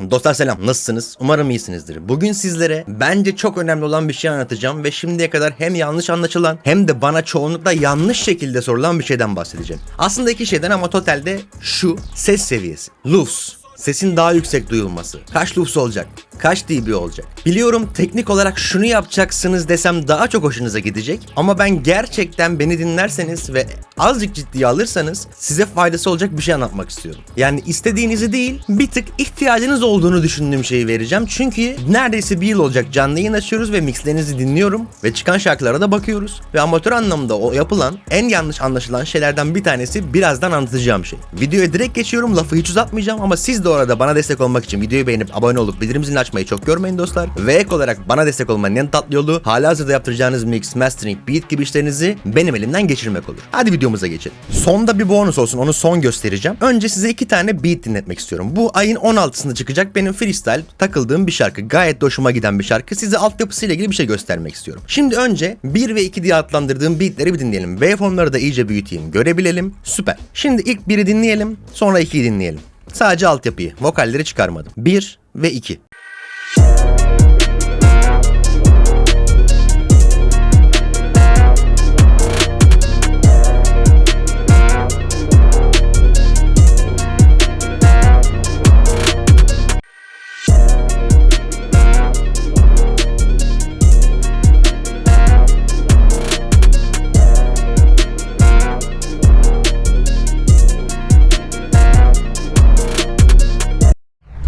Dostlar selam, nasılsınız? Umarım iyisinizdir. Bugün sizlere bence çok önemli olan bir şey anlatacağım ve şimdiye kadar hem yanlış anlaşılan hem de bana çoğunlukla yanlış şekilde sorulan bir şeyden bahsedeceğim. Aslında iki şeyden ama totalde şu ses seviyesi. Lufs. Sesin daha yüksek duyulması. Kaç lufs olacak? Kaç dB olacak? Biliyorum teknik olarak şunu yapacaksınız desem daha çok hoşunuza gidecek. Ama ben gerçekten beni dinlerseniz ve azıcık ciddiye alırsanız size faydası olacak bir şey anlatmak istiyorum. Yani istediğinizi değil bir tık ihtiyacınız olduğunu düşündüğüm şeyi vereceğim. Çünkü neredeyse bir yıl olacak canlı yayın açıyoruz ve mixlerinizi dinliyorum. Ve çıkan şarkılara da bakıyoruz. Ve amatör anlamda o yapılan en yanlış anlaşılan şeylerden bir tanesi birazdan anlatacağım şey. Videoya direkt geçiyorum lafı hiç uzatmayacağım ama siz de orada bana destek olmak için videoyu beğenip abone olup bildirim zilini açmayı çok görmeyin dostlar. Ve ek olarak bana destek olmanın en tatlı yolu hala hazırda yaptıracağınız mix, mastering, beat gibi işlerinizi benim elimden geçirmek olur. Hadi videomuza geçelim. Sonda bir bonus olsun onu son göstereceğim. Önce size iki tane beat dinletmek istiyorum. Bu ayın 16'sında çıkacak benim freestyle takıldığım bir şarkı. Gayet de hoşuma giden bir şarkı. Size altyapısıyla ilgili bir şey göstermek istiyorum. Şimdi önce 1 ve 2 diye adlandırdığım beatleri bir dinleyelim. Waveformları da iyice büyüteyim, görebilelim. Süper. Şimdi ilk biri dinleyelim, sonra 2'yi dinleyelim. Sadece altyapıyı, vokalleri çıkarmadım. 1 ve 2.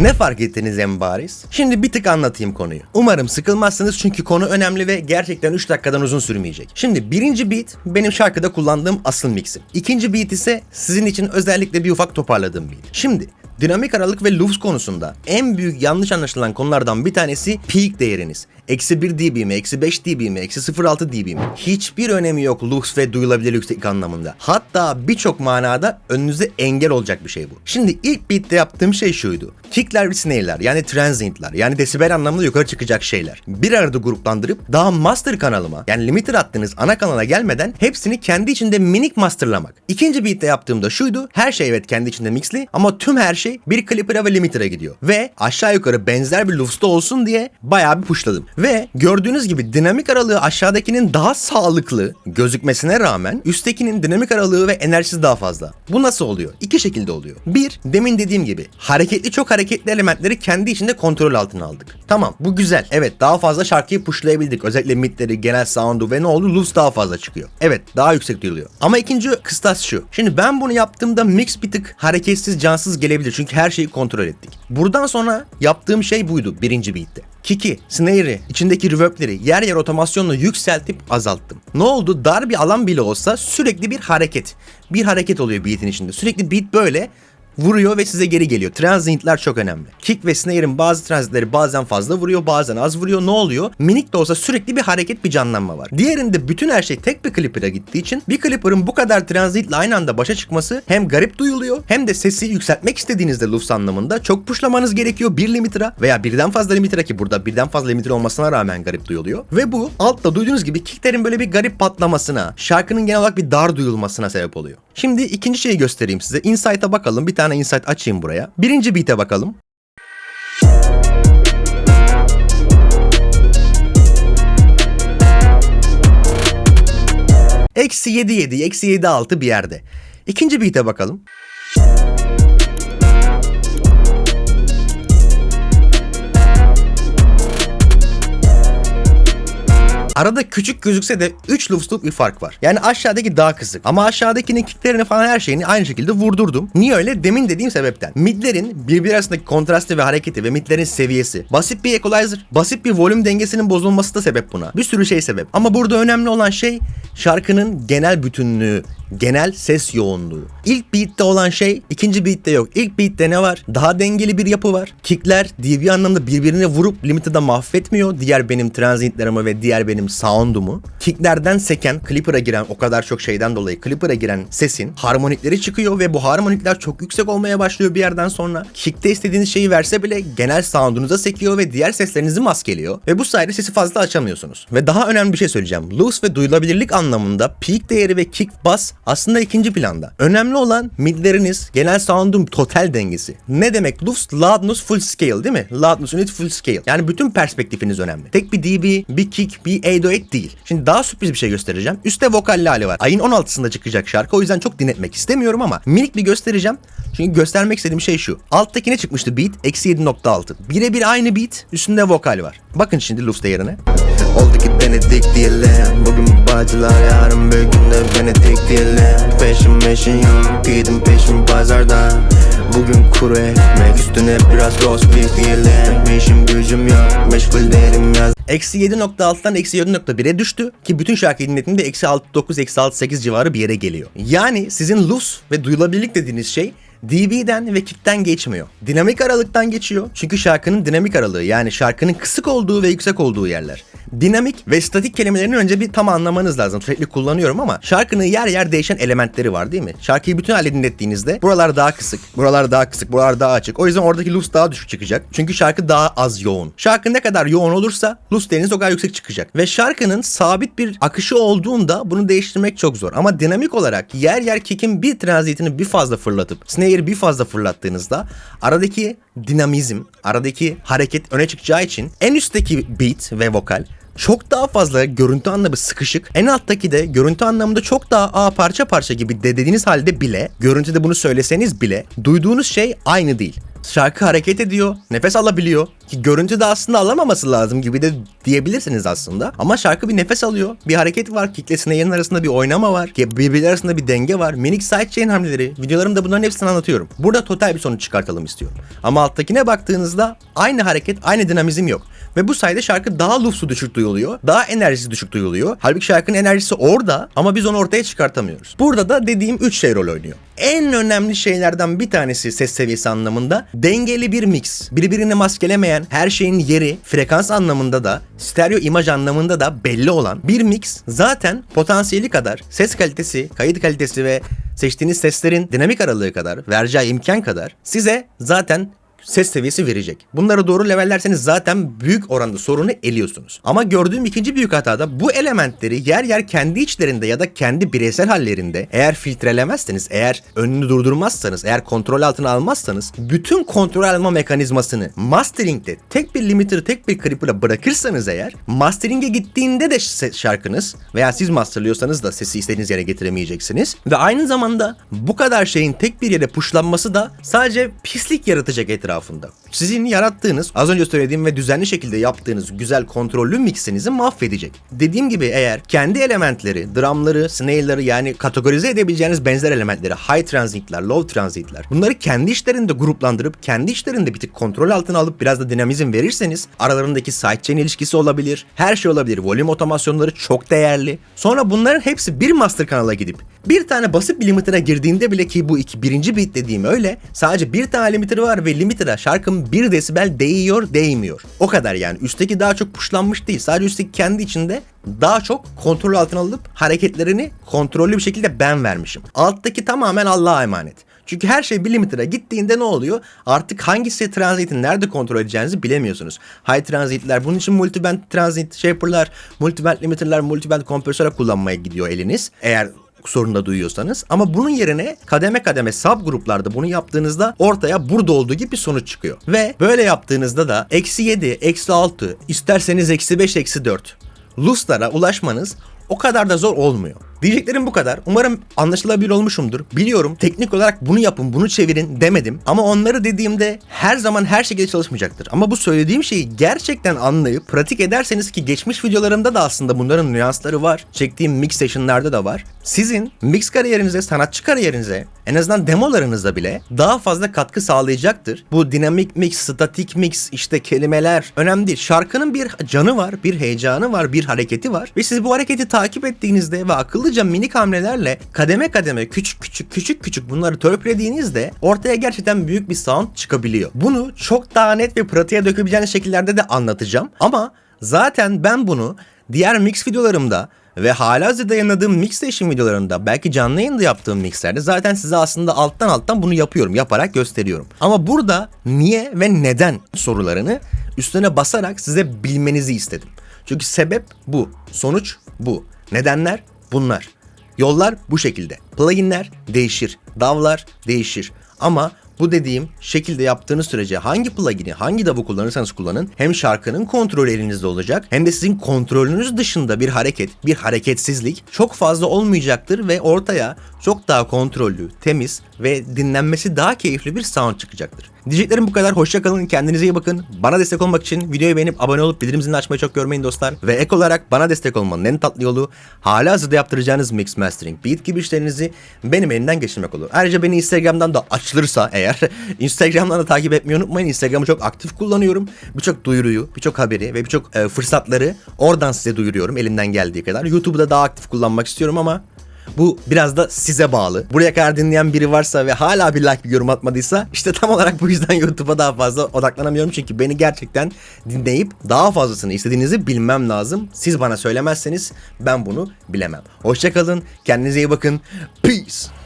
Ne fark ettiniz en bariz? Şimdi bir tık anlatayım konuyu. Umarım sıkılmazsınız çünkü konu önemli ve gerçekten 3 dakikadan uzun sürmeyecek. Şimdi birinci beat benim şarkıda kullandığım asıl mixim. İkinci beat ise sizin için özellikle bir ufak toparladığım beat. Şimdi Dinamik aralık ve loops konusunda en büyük yanlış anlaşılan konulardan bir tanesi peak değeriniz. Eksi 1 dB mi, eksi 5 dB mi, eksi 0.6 dB mi? Hiçbir önemi yok loops ve duyulabilir yükseklik anlamında. Hatta birçok manada önünüze engel olacak bir şey bu. Şimdi ilk beatte yaptığım şey şuydu. Kickler ve snare'ler yani transient'lar yani desibel anlamında yukarı çıkacak şeyler. Bir arada gruplandırıp daha master kanalıma yani limiter attığınız ana kanala gelmeden hepsini kendi içinde minik masterlamak. İkinci beatte yaptığımda şuydu. Her şey evet kendi içinde mixli ama tüm her şey bir clipper'a ve limiter'a gidiyor. Ve aşağı yukarı benzer bir loops'ta olsun diye bayağı bir pushladım. Ve gördüğünüz gibi dinamik aralığı aşağıdakinin daha sağlıklı gözükmesine rağmen üsttekinin dinamik aralığı ve enerjisi daha fazla. Bu nasıl oluyor? İki şekilde oluyor. Bir, demin dediğim gibi hareketli çok hareketli elementleri kendi içinde kontrol altına aldık. Tamam bu güzel. Evet daha fazla şarkıyı pushlayabildik. Özellikle midleri, genel sound'u ve ne oldu? Loops daha fazla çıkıyor. Evet daha yüksek duyuluyor. Ama ikinci kıstas şu. Şimdi ben bunu yaptığımda mix bir tık hareketsiz, cansız gelebilir. Çünkü her şeyi kontrol ettik. Buradan sonra yaptığım şey buydu birinci beat'te. Kick'i, snare'i, içindeki reverb'leri yer yer otomasyonla yükseltip azalttım. Ne oldu? Dar bir alan bile olsa sürekli bir hareket. Bir hareket oluyor beat'in içinde. Sürekli beat böyle vuruyor ve size geri geliyor. Transient'ler çok önemli. Kick ve snare'in bazı transitleri bazen fazla vuruyor, bazen az vuruyor. Ne oluyor? Minik de olsa sürekli bir hareket, bir canlanma var. Diğerinde bütün her şey tek bir clipper'a gittiği için bir clipper'ın bu kadar transitle aynı anda başa çıkması hem garip duyuluyor hem de sesi yükseltmek istediğinizde loops anlamında çok pushlamanız gerekiyor bir limiter'a veya birden fazla limiter'a ki burada birden fazla limiter olmasına rağmen garip duyuluyor. Ve bu altta duyduğunuz gibi kicklerin böyle bir garip patlamasına, şarkının genel olarak bir dar duyulmasına sebep oluyor. Şimdi ikinci şeyi göstereyim size. Insight'a bakalım. Bir tane insight açayım buraya. Birinci beat'e bakalım. Eksi 7 7, eksi 7 6 bir yerde. İkinci beat'e bakalım. Arada küçük gözükse de 3 loopsluk bir fark var. Yani aşağıdaki daha kısık. Ama aşağıdakinin kicklerini falan her şeyini aynı şekilde vurdurdum. Niye öyle? Demin dediğim sebepten. Midlerin birbiri arasındaki kontrastı ve hareketi ve midlerin seviyesi. Basit bir equalizer, basit bir volüm dengesinin bozulması da sebep buna. Bir sürü şey sebep. Ama burada önemli olan şey şarkının genel bütünlüğü, genel ses yoğunluğu. İlk beat'te olan şey ikinci beat'te yok. İlk beat'te ne var? Daha dengeli bir yapı var. Kickler dB anlamda birbirini vurup limited'a mahvetmiyor. Diğer benim transientlerimi ve diğer benim benim sound'umu kicklerden seken, Clipper'a giren o kadar çok şeyden dolayı Clipper'a giren sesin harmonikleri çıkıyor ve bu harmonikler çok yüksek olmaya başlıyor bir yerden sonra. Kick'te istediğiniz şeyi verse bile genel sound'unuza sekiyor ve diğer seslerinizi maskeliyor ve bu sayede sesi fazla açamıyorsunuz. Ve daha önemli bir şey söyleyeceğim. Loose ve duyulabilirlik anlamında peak değeri ve kick bass aslında ikinci planda. Önemli olan midleriniz, genel sound'un total dengesi. Ne demek loose? Loudness full scale değil mi? Loudness unit full scale. Yani bütün perspektifiniz önemli. Tek bir dB, bir kick, bir 808 değil. Şimdi daha sürpriz bir şey göstereceğim. Üste vokalli hali var. Ayın 16'sında çıkacak şarkı. O yüzden çok dinletmek istemiyorum ama minik bir göstereceğim. Çünkü göstermek istediğim şey şu. Alttakine çıkmıştı beat. Eksi 7.6. Birebir aynı beat. Üstünde vokal var. Bakın şimdi loose değerine. Oldu ki denedik diyelim Bugün bacılar yarın bir günde denedik diyelim Peşin peşin yok giydim peşin pazarda Bugün kuru ekmek üstüne biraz roast beef yiyelim gücüm yok meşgul değilim yaz Eksi 7.6'dan eksi 7.1'e düştü ki bütün şarkıyı dinlettiğimde eksi 6.9, eksi 6.8 civarı bir yere geliyor. Yani sizin loose ve duyulabilirlik dediğiniz şey dB'den ve kickten geçmiyor. Dinamik aralıktan geçiyor. Çünkü şarkının dinamik aralığı yani şarkının kısık olduğu ve yüksek olduğu yerler. Dinamik ve statik kelimelerini önce bir tam anlamanız lazım. Sürekli kullanıyorum ama şarkının yer yer değişen elementleri var değil mi? Şarkıyı bütün halde dinlettiğinizde buralar daha kısık, buralar daha kısık, buralar daha açık. O yüzden oradaki loose daha düşük çıkacak. Çünkü şarkı daha az yoğun. Şarkı ne kadar yoğun olursa loose değeriniz o kadar yüksek çıkacak. Ve şarkının sabit bir akışı olduğunda bunu değiştirmek çok zor. Ama dinamik olarak yer yer kick'in bir transitini bir fazla fırlatıp snare'i bir fazla fırlattığınızda aradaki dinamizm, aradaki hareket öne çıkacağı için en üstteki beat ve vokal çok daha fazla görüntü anlamı sıkışık. En alttaki de görüntü anlamında çok daha a parça parça gibi de dediğiniz halde bile, görüntüde bunu söyleseniz bile duyduğunuz şey aynı değil. Şarkı hareket ediyor, nefes alabiliyor ki görüntüde aslında alamaması lazım gibi de diyebilirsiniz aslında. Ama şarkı bir nefes alıyor, bir hareket var, kitle sineğinin arasında bir oynama var, birbirleri arasında bir denge var, minik sidechain hamleleri, videolarımda bunların hepsini anlatıyorum. Burada total bir sonuç çıkartalım istiyorum. Ama alttakine baktığınızda aynı hareket, aynı dinamizm yok. Ve bu sayede şarkı daha lufsu düşük duyuluyor. Daha enerjisi düşük duyuluyor. Halbuki şarkının enerjisi orada ama biz onu ortaya çıkartamıyoruz. Burada da dediğim 3 şey rol oynuyor. En önemli şeylerden bir tanesi ses seviyesi anlamında dengeli bir mix. Birbirini maskelemeyen her şeyin yeri, frekans anlamında da, stereo imaj anlamında da belli olan bir mix zaten potansiyeli kadar ses kalitesi, kayıt kalitesi ve seçtiğiniz seslerin dinamik aralığı kadar, vereceği imkan kadar size zaten ses seviyesi verecek. Bunları doğru levellerseniz zaten büyük oranda sorunu eliyorsunuz. Ama gördüğüm ikinci büyük hata da bu elementleri yer yer kendi içlerinde ya da kendi bireysel hallerinde eğer filtrelemezseniz, eğer önünü durdurmazsanız, eğer kontrol altına almazsanız bütün kontrol alma mekanizmasını masteringde tek bir limiter, tek bir creeper'la bırakırsanız eğer mastering'e gittiğinde de şarkınız veya siz masterlıyorsanız da sesi istediğiniz yere getiremeyeceksiniz. Ve aynı zamanda bu kadar şeyin tek bir yere puşlanması da sadece pislik yaratacak etrafında. Sizin yarattığınız, az önce söylediğim ve düzenli şekilde yaptığınız güzel kontrollü mixinizi mahvedecek. Dediğim gibi eğer kendi elementleri, drumları, snare'ları yani kategorize edebileceğiniz benzer elementleri, high transitler, low transitler bunları kendi işlerinde gruplandırıp kendi işlerinde bir tık kontrol altına alıp biraz da dinamizm verirseniz aralarındaki sidechain ilişkisi olabilir, her şey olabilir. Volüm otomasyonları çok değerli. Sonra bunların hepsi bir master kanala gidip bir tane basıp bir limiter'a girdiğinde bile ki bu iki birinci beat dediğim öyle sadece bir tane limiter var ve limiter'a şarkım 1 desibel değiyor değmiyor. O kadar yani üstteki daha çok puşlanmış değil sadece üstteki kendi içinde daha çok kontrol altına alıp hareketlerini kontrollü bir şekilde ben vermişim. Alttaki tamamen Allah'a emanet. Çünkü her şey bir limiter'a gittiğinde ne oluyor? Artık hangisi transitin nerede kontrol edeceğinizi bilemiyorsunuz. High transitler bunun için multiband transit shaper'lar, multiband limiter'lar, multiband kompresörler kullanmaya gidiyor eliniz. Eğer sorunla duyuyorsanız. Ama bunun yerine kademe kademe sub gruplarda bunu yaptığınızda ortaya burada olduğu gibi bir sonuç çıkıyor. Ve böyle yaptığınızda da eksi 7, eksi 6, isterseniz eksi 5, eksi 4 luslara ulaşmanız o kadar da zor olmuyor. Diyeceklerim bu kadar. Umarım anlaşılabilir olmuşumdur. Biliyorum teknik olarak bunu yapın, bunu çevirin demedim. Ama onları dediğimde her zaman her şekilde çalışmayacaktır. Ama bu söylediğim şeyi gerçekten anlayıp pratik ederseniz ki geçmiş videolarımda da aslında bunların nüansları var. Çektiğim mix session'larda da var. Sizin mix kariyerinize, sanatçı kariyerinize en azından demolarınızda bile daha fazla katkı sağlayacaktır. Bu dinamik mix, statik mix, işte kelimeler önemli değil. Şarkının bir canı var, bir heyecanı var, bir hareketi var. Ve siz bu hareketi takip ettiğinizde ve akıllıca minik hamlelerle kademe kademe küçük küçük küçük küçük bunları törpülediğinizde ortaya gerçekten büyük bir sound çıkabiliyor. Bunu çok daha net ve pratiğe dökebileceğiniz şekillerde de anlatacağım. Ama zaten ben bunu diğer mix videolarımda ve halihazırda yayınladığım mixstation videolarında belki canlı yayında yaptığım mixlerde zaten size aslında alttan alttan bunu yapıyorum. Yaparak gösteriyorum. Ama burada niye ve neden sorularını üstüne basarak size bilmenizi istedim. Çünkü sebep bu. Sonuç bu. Nedenler bunlar. Yollar bu şekilde. Pluginler değişir. DAW'lar değişir. Ama bu dediğim şekilde yaptığınız sürece hangi plugin'i, hangi DAW'ı kullanırsanız kullanın hem şarkının kontrolü elinizde olacak hem de sizin kontrolünüz dışında bir hareket, bir hareketsizlik çok fazla olmayacaktır ve ortaya çok daha kontrollü, temiz ve dinlenmesi daha keyifli bir sound çıkacaktır. Diyeceklerim bu kadar. Hoşça kalın. Kendinize iyi bakın. Bana destek olmak için videoyu beğenip abone olup bildirim zilini açmayı çok görmeyin dostlar. Ve ek olarak bana destek olmanın en tatlı yolu hala hazırda yaptıracağınız mix mastering, beat gibi işlerinizi benim elimden geçirmek olur. Ayrıca beni Instagram'dan da açılırsa eğer Instagram'dan da takip etmeyi unutmayın. Instagram'ı çok aktif kullanıyorum. Birçok duyuruyu, birçok haberi ve birçok e, fırsatları oradan size duyuruyorum elimden geldiği kadar. YouTube'u da daha aktif kullanmak istiyorum ama bu biraz da size bağlı. Buraya kadar dinleyen biri varsa ve hala bir like bir yorum atmadıysa işte tam olarak bu yüzden YouTube'a daha fazla odaklanamıyorum. Çünkü beni gerçekten dinleyip daha fazlasını istediğinizi bilmem lazım. Siz bana söylemezseniz ben bunu bilemem. Hoşçakalın. Kendinize iyi bakın. Peace.